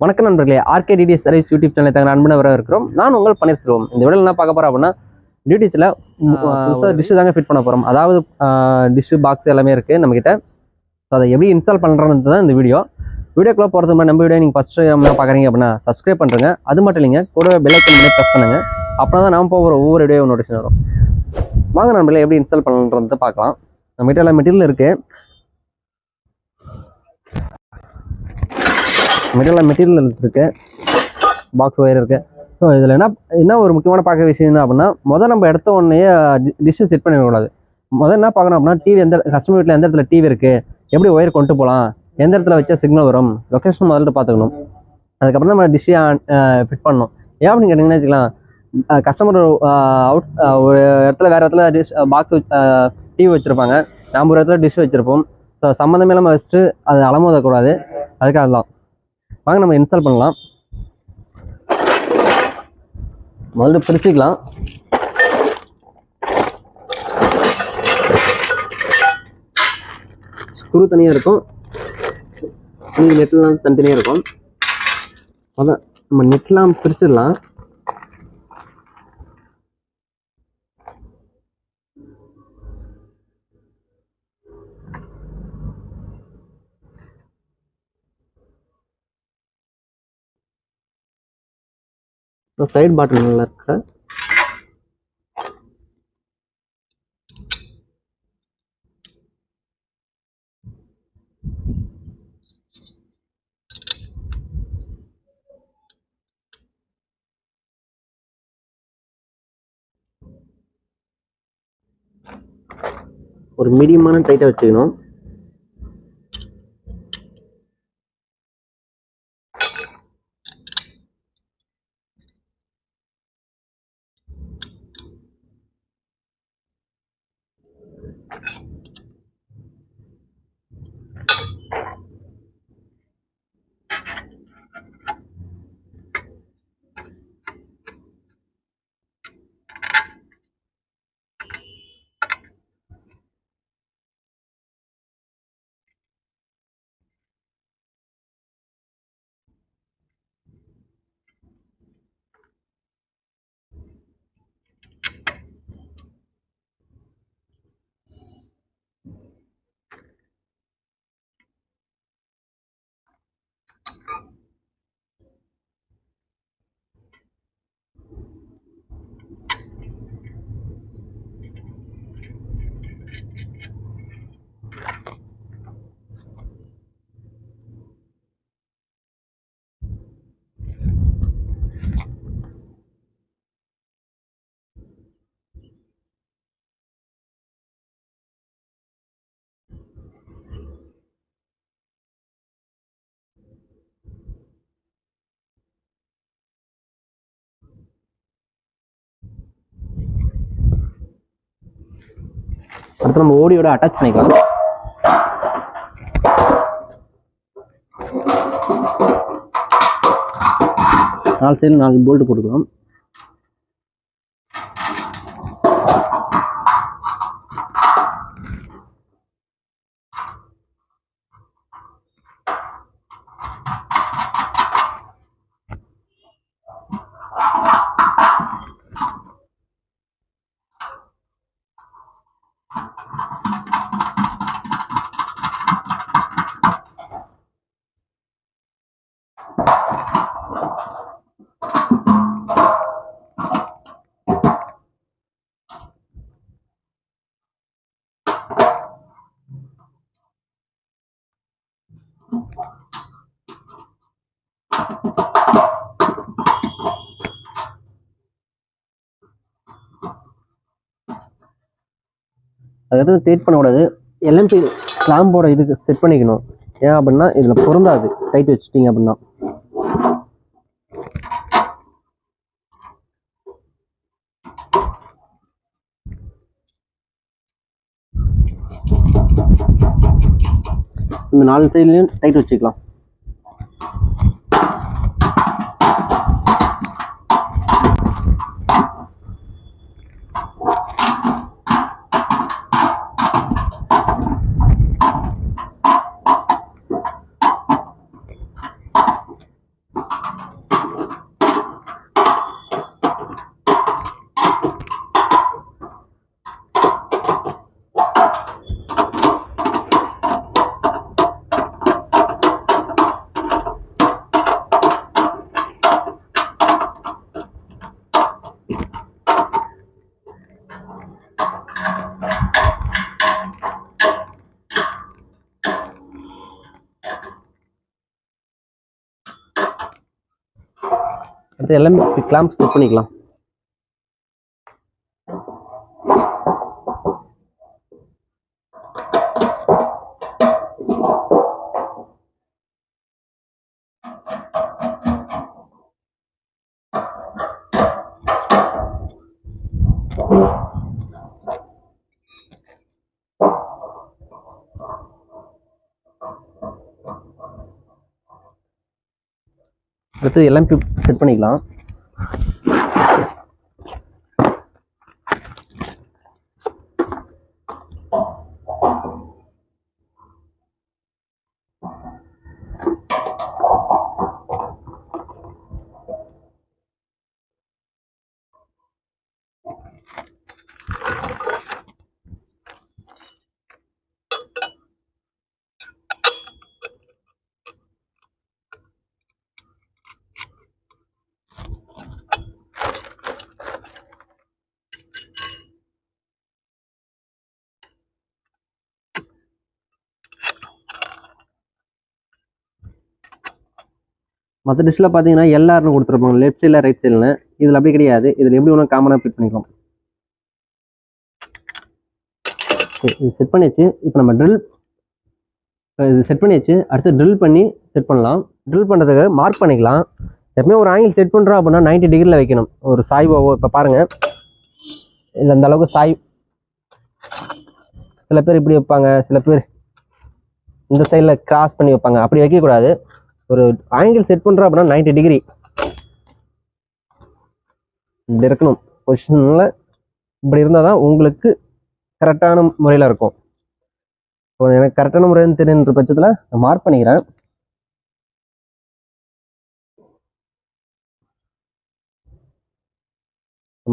வணக்கம் நண்பர்களே RK DD service YouTube சேனலை தங்க வர இருக்கிறோம் நான் உங்கள் பன்னீர்செல்வம் இந்த வீடியோவில் என்ன பார்க்க போகிறோம் அப்படின்னா டியூட்டிஸில் புதுசாக டிஷ்ஷு தாங்க ஃபிட் பண்ண போகிறோம் அதாவது டிஷ்ஷு பாக்ஸ் எல்லாமே இருக்குது நம்மக்கிட்ட ஸோ அதை எப்படி இன்ஸ்டால் பண்ணுறது தான் இந்த வீடியோ வீடியோக்குள்ளே போகிறது மாதிரி நம்ம வீடியோ நீங்கள் ஃபஸ்ட்டு என்ன பார்க்குறீங்க அப்படின்னா சப்ஸ்கிரைப் பண்ணுறேங்க அது மட்டும் இல்லைங்க கூட பெல்லைக்கன் பண்ணி ப்ரெஸ் பண்ணுங்கள் அப்படின்னா தான் நான் போகிற ஒவ்வொரு வீடியோ நோட்டிஃபிகேஷன் வரும். வாங்க நண்பர்களே எப்படி இன்ஸ்டால் பண்ணுறது பார்க்கலாம். நம்மகிட்ட எல்லா மெட்டீரியல் இருக்குது மெட்டீரியல் மெட்டீரியல் இருக்குது பாக்ஸ் ஒயர் இருக்கு. ஸோ இதில் என்ன என்ன ஒரு முக்கியமான பார்க்க விஷயம் என்ன அப்படின்னா முதல் நம்ம எடுத்த உடனே டிஷ்ஷு செட் பண்ணிடக்கூடாது முதல்ல என்ன பார்க்கணும் அப்படின்னா டிவி எந்த கஸ்டமர் வீட்டில் எந்த இடத்துல டிவி இருக்குது எப்படி ஒயர் கொண்டு போகலாம் எந்த இடத்துல வச்சா சிக்னல் வரும் லொக்கேஷன் முதல்ல பார்த்துக்கணும். அதுக்கப்புறம் நம்ம டிஷ்ஷை ஃபிட் பண்ணணும். ஏன் அப்படின்னு கேட்டிங்கன்னா வச்சுக்கலாம். கஸ்டமர் அவுட் ஒரு இடத்துல வேறு இடத்துல டிஷ் பாக்ஸ் டிவி வச்சுருப்பாங்க. நாம் ஒரு இடத்துல டிஷ் வச்சுருப்போம். ஸோ சம்மந்தமே இல்லாமல் வச்சுட்டு அது அலமோதக்கூடாது. அதுக்காக தான் வாங்க நம்ம இன்ஸ்டால் பண்ணலாம். முதல்ல பிரிச்சுக்கலாம். ஸ்க்ரூ தனியாக இருக்கும். நீங்கள் நெட்லாம் தனித்தனியாக இருக்கும். அதான் நம்ம நெட்லாம் பிரிச்சிடலாம். சைடு பாட்டில் நல்லா இருக்கு. ஒரு மீடியமான டைட்டாக வச்சுக்கணும். அடுத்து நம்ம ஓடியோட அட்டாச் பண்ணிக்கலாம். நாலு சைடில் நாலு போல்ட்டு போட்டுக்கலாம். அதுக்கடுத்து டைட் பண்ணக்கூடாது. எல்எம்பி கிளாம்போட இதுக்கு செட் பண்ணிக்கணும். ஏன் அப்படின்னா இதில் பொருந்தாது. டைட் வச்சுட்டீங்க அப்படின்னா. இந்த நாலு சைட்லேயும் டைட் வச்சுக்கலாம். அடுத்து எல்லாமே கிளாம்ப் செட் பண்ணிக்கலாம். அடுத்து எல்லாம் செட் பண்ணிக்கலாம். மற்ற டிஷ்ஷில் பார்த்தீங்கன்னா எல்லாருன்னு கொடுத்துருப்பாங்க. லெஃப்ட் சைடில் ரைட் சைடில் இதில் அப்படி கிடையாது. இதில் எப்படி ஒன்றும் காமனாக ஃபிட் பண்ணிக்கலாம். சரி, இது செட் பண்ணியாச்சு. இப்போ நம்ம ட்ரில் இது செட் பண்ணியாச்சு. அடுத்து ட்ரில் பண்ணி செட் பண்ணலாம். ட்ரில் பண்ணுறதுக்கு மார்க் பண்ணிக்கலாம். எப்பவுமே ஒரு ஆங்கிள் செட் பண்ணுறோம் அப்படின்னா 90 டிகிரியில் வைக்கணும். ஒரு சாய்வாவோ இப்போ பாருங்கள் இல்லை அந்த அளவுக்கு சாய் சில பேர் இப்படி வைப்பாங்க. சில பேர் இந்த சைடில் கிராஸ் பண்ணி வைப்பாங்க. அப்படி வைக்கக்கூடாது. ஒரு ஆங்கிள் செட் பண்ணுறோம் அப்படின்னா 90 டிகிரி இப்படி இருக்கணும். பொசிஷனில் இப்படி இருந்தால் தான் உங்களுக்கு கரெக்டான முறையில் இருக்கும். இப்போ எனக்கு கரெக்டான முறைன்னு தெரியுன்ற பட்சத்தில் நான் மார்க் பண்ணிக்கிறேன்.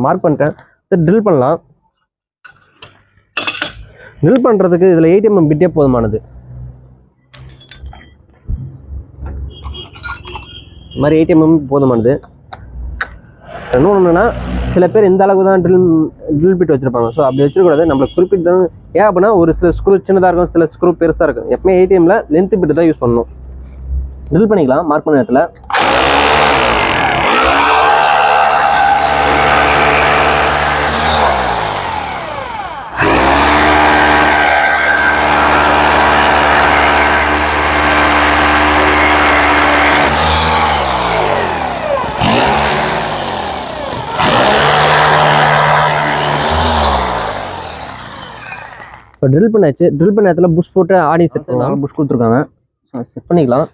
மார்க் பண்ணிட்டேன். ட்ரில் பண்ணலாம். ட்ரில் பண்ணுறதுக்கு இதில் ஏடிஎம் பிட்டே போதுமானது. இந்த மாதிரி ஏடிஎம் போதுமானது. இன்னொன்று என்னென்னா சில பேர் இந்த அளவுக்கு தான் ட்ரில் ட்ரில் பிட் வச்சுருப்பாங்க. ஸோ அப்படி வச்சுருக்கூடாது நம்மளுக்கு குறிப்பிட்டு தான் ஏன் அப்படின்னா ஒரு சில ஸ்க்ரூ சின்னதாக இருக்கும் சில ஸ்க்ரூ பெருசாக இருக்கும். எப்பவுமே ஏடிஎம்மில் லென்த்து பிட்டு தான் யூஸ் பண்ணணும். ட்ரில் பண்ணிக்கலாம் மார்க் பண்ண இடத்துல இப்போ ட்ரில் பண்ணாச்சு. ட்ரில் பண்ண இடத்துல புஷ் போட்டு ஆடி செட் பண்ணலாம் புஷ் கொடுத்துருக்காங்க. செட் பண்ணிக்கலாம்.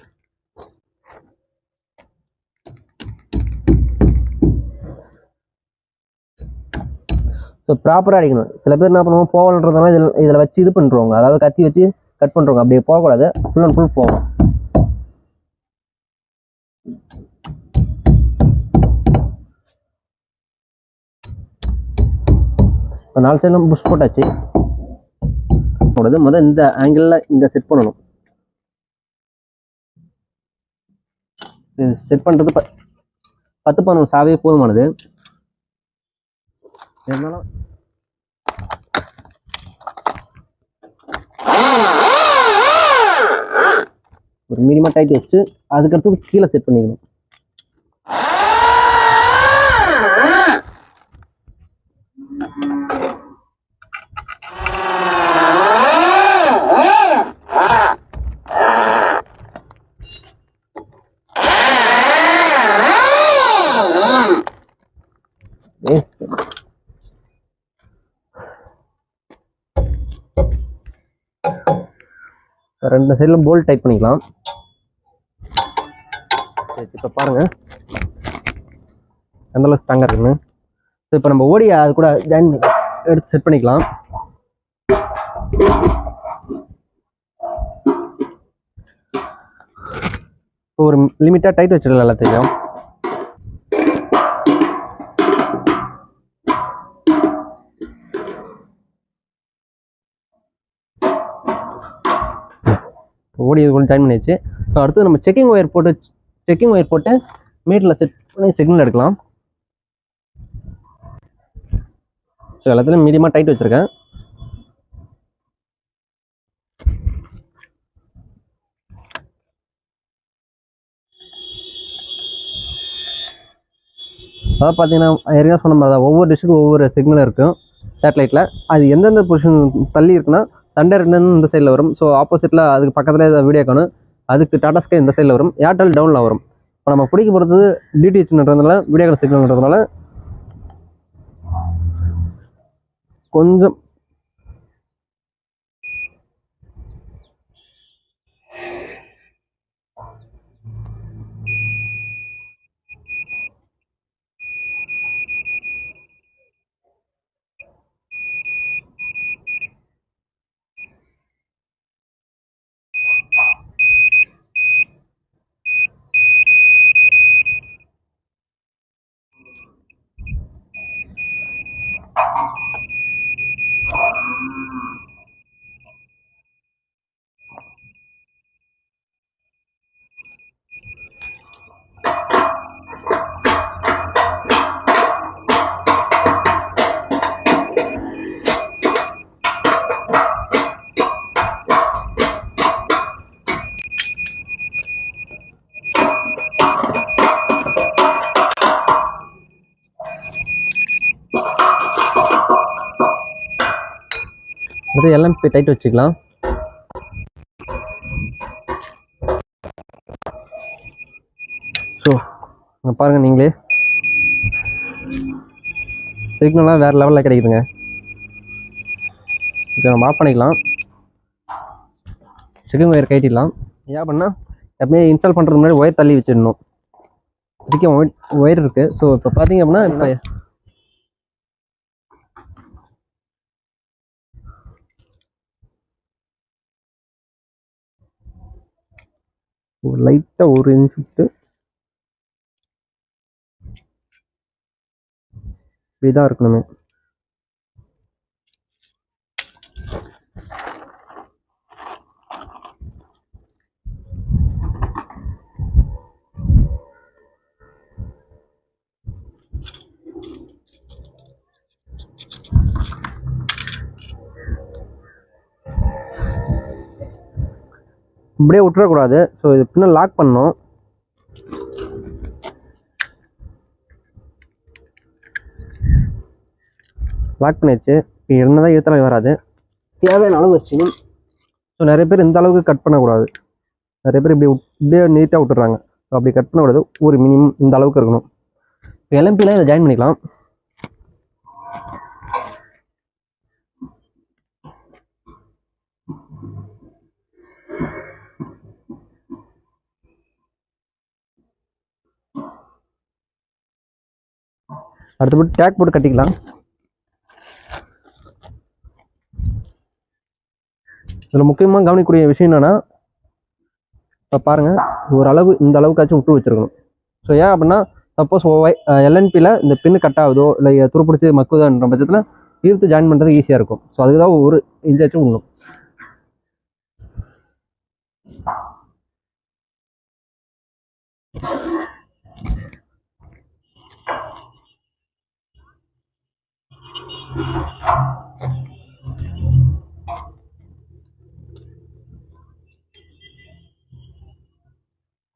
ஸோ ப்ராப்பராக அடிக்கணும். சில பேர் என்ன பண்ணுவோம் போகலன்றதுனால இதில் இதில் வச்சு இது பண்ணுறவங்க அதாவது கத்தி வச்சு கட் பண்ணுறவங்க அப்படியே போகக்கூடாது. ஃபுல் அண்ட் ஃபுல் போகும். இப்போ நாலு சைடில் புஷ் போட்டாச்சு. போடுறது முதல் இந்த ஆங்கிளில் இங்கே செட் பண்ணணும். செட் பண்ணுறது ப பத்து பதினொன்று சாவே போதுமானது. இருந்தாலும் ஒரு மீடியமாக டைட் வச்சு அதுக்கடுத்து கீழே செட் பண்ணிக்கணும். ரெண்டு சைடிலும் போல்ட் டைப் பண்ணிக்கலாம். இப்போ பாருங்கள் எந்த அளவுக்கு ஸ்ட்ராங்காக இருக்குன்னு. ஸோ இப்போ நம்ம ஓடி அது கூட ஜாயின் எடுத்து செட் பண்ணிக்கலாம். இப்போ ஒரு லிமிட்டாக டைட் வச்சிடலாம் எல்லாத்தையும் ஓடி இது கொஞ்சம் டைம் பண்ணிடுச்சு ஸோ அடுத்து நம்ம செக்கிங் ஒயர் போட்டு செக்கிங் ஒயர் போட்டு மீட்டரில் செட் பண்ணி சிக்னல் எடுக்கலாம். ஸோ எல்லாத்துலையும் மீடியமாக டைட் வச்சுருக்கேன். அதாவது பார்த்தீங்கன்னா ஏற்கனவே சொன்ன மாதிரி தான் ஒவ்வொரு டிஷ்ஷுக்கும் ஒவ்வொரு சிக்னல் இருக்கும் சேட்டலைட்டில் அது எந்தெந்த பொசிஷன் தள்ளி இருக்குன்னா தண்டர் இந்த சைடில் வரும். ஸோ ஆப்போசிட்டில் அதுக்கு பக்கத்தில் வீடியோ அதுக்கு டாடா ஸ்கை இந்த சைடில் வரும். ஏர்டெல் டவுனில் வரும். இப்போ நம்ம பிடிக்க போகிறது டிடிஹெச்ன்றதுனால வீடியோ கால் சிக்னல்ன்றதுனால கொஞ்சம் அடுத்து எல்லாம் போய் டைட் வச்சுக்கலாம். ஸோ இங்கே பாருங்கள் நீங்களே. சிக்னல்லாம் வேறு லெவலில் கிடைக்குதுங்க. ஓகே நம்ம ஆஃப் பண்ணிக்கலாம். சிக்கன் ஒயர் கட்டிடலாம் ஏன் பண்ணால் எப்பவுமே இன்ஸ்டால் பண்ணுறது முன்னாடி ஒயர் தள்ளி வச்சிடணும். இதுக்கே ஒயர் இருக்குது ஸோ இப்போ பார்த்தீங்க அப்படின்னா லைட்டாக ஒரு இன்ச் விட்டு இதாக இருக்கணுமே. இப்படியே விட்டுறக்கூடாது. ஸோ இது பின்ன லாக் பண்ணணும். லாக் பண்ணியாச்சு. இப்போ என்ன தான் இழுத்தலாம் வராது. தேவையான அளவு வச்சுக்கணும். ஸோ நிறைய பேர் இந்த அளவுக்கு கட் பண்ணக்கூடாது. நிறைய பேர் இப்படி இப்படியே நீட்டாக விட்டுறாங்க ஸோ அப்படி கட் பண்ணக்கூடாது. ஒரு மினிமம் இந்த அளவுக்கு இருக்கணும். இப்போ எல்எம்பியில் இதை ஜாயின் பண்ணிக்கலாம். அடுத்தபடி டேக் போட்டு கட்டிக்கலாம். இதில் முக்கியமாக கவனிக்கக்கூடிய விஷயம் என்னென்னா இப்போ பாருங்கள் ஓரளவு இந்த அளவுக்காச்சும் விட்டு வச்சிருக்கணும். ஸோ ஏன் அப்படின்னா சப்போஸ் எல்என்பியில் இந்த பின்னு கட் ஆகுதோ இல்லை துருப்பிடிச்சி மக்குதோன்ற பட்சத்தில் இழுத்து ஜாயின் பண்ணுறது ஈஸியாக இருக்கும். ஸோ அதுக்கு தான் ஒரு இன்ச்சாச்சும் விடணும்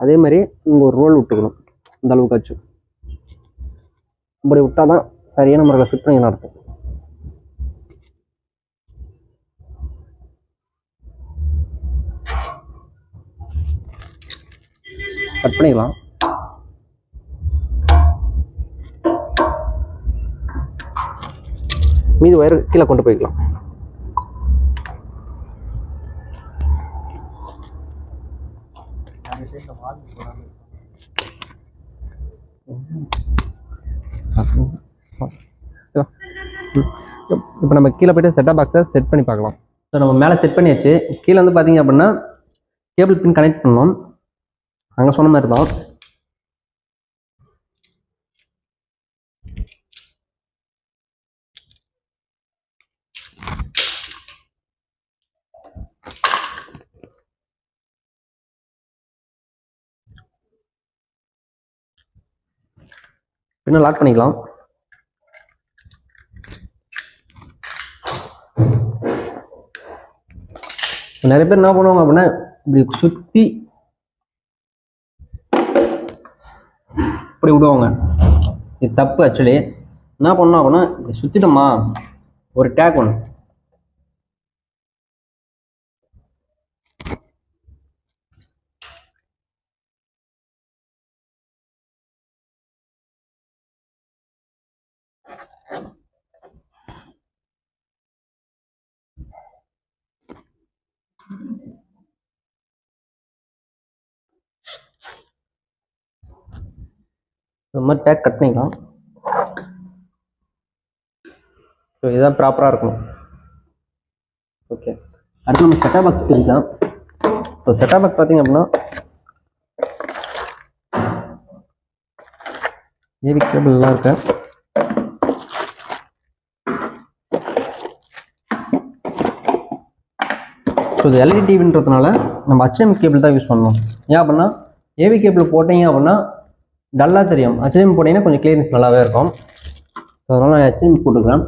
அதே மாதிரி இங்கே ஒரு ரோல் விட்டுக்கணும். இந்த அளவுக்காச்சும். இப்படி விட்டால் தான் சரியான முறையில் ஃபிட் பண்ணி நடக்கும் கட் பண்ணிக்கலாம். மீதி ஒயர் கீழே கொண்டு போய்க்கலாம். இப்போ நம்ம கீழே போயிட்டு செட்டப் பாக்ஸை செட் பண்ணி பார்க்கலாம். ஸோ நம்ம மேலே செட் பண்ணியாச்சு. கீழே வந்து பார்த்தீங்க அப்படின்னா கேபிள் பின் கனெக்ட் பண்ணோம் அங்கே சொன்ன மாதிரி தான். இன்னும் லாக் பண்ணிக்கலாம். நிறைய பேர் என்ன பண்ணுவாங்க அப்படின்னா இப்படி சுற்றி இப்படி விடுவாங்க. இது தப்பு ஆக்சுவலி என்ன பண்ணோம் அப்படின்னா இப்படி சுற்றிட்டோமா ஒரு டேக் ஒன்று இந்த மாதிரி டேக் கட் பண்ணிக்கலாம். ஸோ இதுதான் ப்ராப்பராக இருக்கணும். ஓகே அடுத்து நம்ம செட்டா பாக்ஸ் பிரிக்கலாம். ஸோ செட்டா பாக்ஸ் பார்த்தீங்க அப்படின்னா ஏவி கேபிள்லாம் இருக்கேன் ஸோ இது எல்இடி டிவின்றதுனால நம்ம ஹச்எம் கேபிள் தான் யூஸ் பண்ணணும். ஏன் அப்படின்னா ஏவி கேபிள் போட்டீங்க அப்படின்னா டல்லாக தெரியும். ஹச்எம் போட்டிங்கன்னா கொஞ்சம் கிளியரன்ஸ் நல்லாவே இருக்கும். ஸோ அதனால் நான் HDMI போட்டுக்கிறேன்.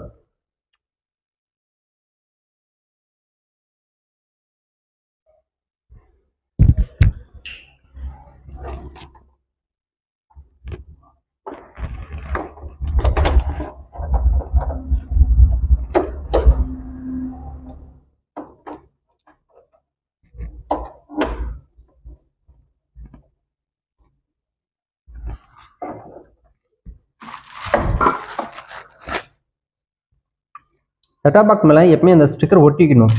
செட்டாப் பாக்ஸ் மேலே எப்பவுமே அந்த ஸ்டிக்கர் ஒட்டிக்கணும்.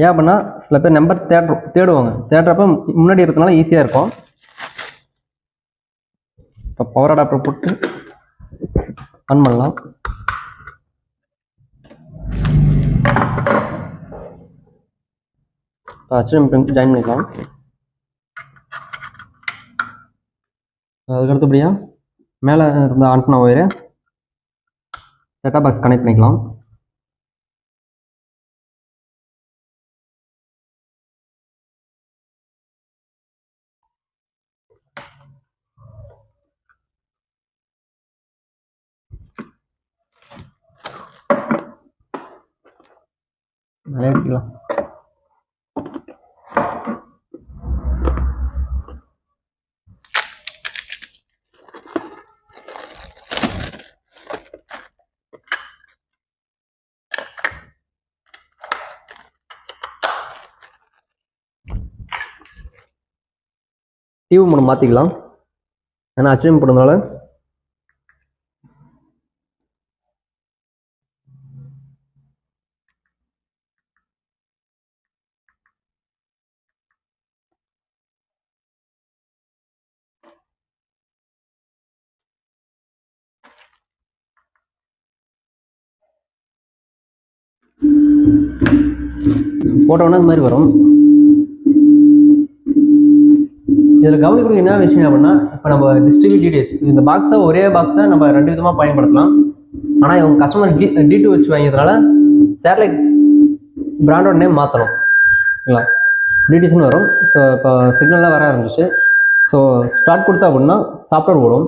ஏன் அப்படின்னா சில பேர் நம்பர் தேடு தேடுவாங்க. தேடுறப்ப முன்னாடி இருக்கனால ஈஸியாக இருக்கும். இப்போ பவர் அடாப்டர் போட்டு ஆன் பண்ணலாம். இப்போ ஜாயின் பண்ணிக்கலாம். அதுக்கு அடுத்தபடியாக மேலே இருந்த ஆண்டனா ஒயரை செட்டாப் பாக்ஸ் கனெக்ட் பண்ணிக்கலாம் நிறைய எடுத்துக்கலாம் டிவி மூணு மாற்றிக்கலாம் ஏன்னா அச்சீவ் போடுறதுனால. போட்டோன்னா இந்த மாதிரி வரும். இதில் கவனிக்கக்கூடிய என்ன விஷயம் அப்படின்னா இப்போ நம்ம டிஸ்ட்ரிபியூட் டீடைல்ஸ் இந்த பாக்ஸை ஒரே பாக்ஸை நம்ம ரெண்டு விதமாக பயன்படுத்தலாம். ஆனால் இவங்க கஸ்டமர் டி டி டூ வச்சு வாங்கியதுனால சேட்டலைட் பிராண்டோட நேம் மாற்றணும் இல்லை? டிடிஸ்னு வரும். ஸோ இப்போ சிக்னல்லாம் வர ஆரம்பிச்சு ஸோ ஸ்டார்ட் கொடுத்தா அப்படின்னா சாஃப்ட்வேர் ஓடும்.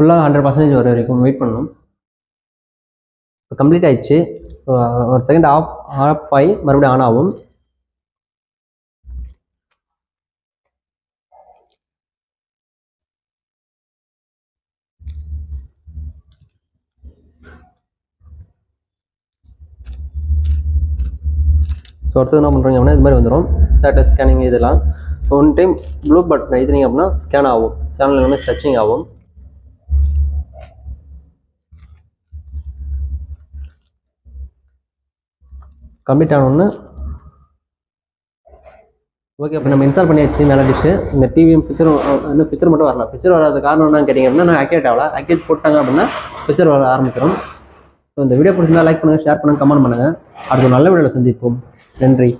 ஃபுல்லாக ஹண்ட்ரட் பர்சன்டேஜ் வர வரைக்கும் வெயிட் பண்ணணும். இப்போ கம்ப்ளீட் ஆயிடுச்சு. ஒரு செகண்ட் ஆஃப் ஆஃப் ஆகி மறுபடியும் ஆன் ஆகும். ஸோ அடுத்தது என்ன பண்ணுறீங்க அப்படின்னா இது மாதிரி வந்துடும் டேட்டா ஸ்கேனிங் இதெல்லாம். ஒன் டைம் ப்ளூ பட்டன் எழுதினீங்க அப்படின்னா ஸ்கேன் ஆகும். சேனல் எல்லாமே சர்ச்சிங் ஆகும். கம்ப்ளீட் ஆனோன்னு. ஓகே அப்போ நம்ம இன்ஸ்டால் பண்ணியாச்சு மேலே டிஷ்ஷு இந்த டிவியும் பிக்சரும் இன்னும் பிக்சர் மட்டும் வரல. பிக்சர் வராத காரணம் என்னன்னு கேட்டிங்க அப்படின்னா நான் ஆக்டிவேட் ஆகல. ஆக்கேட் போட்டாங்க அப்படின்னா பிக்சர் வர ஆரம்பிக்கிறோம் ஸோ இந்த வீடியோ பிடிச்சிருந்தா லைக் பண்ணுங்கள் ஷேர் பண்ணுங்கள் கமெண்ட் பண்ணுங்கள் அடுத்த நல்ல வீடியோவில் சந்திப்போம். நன்றி.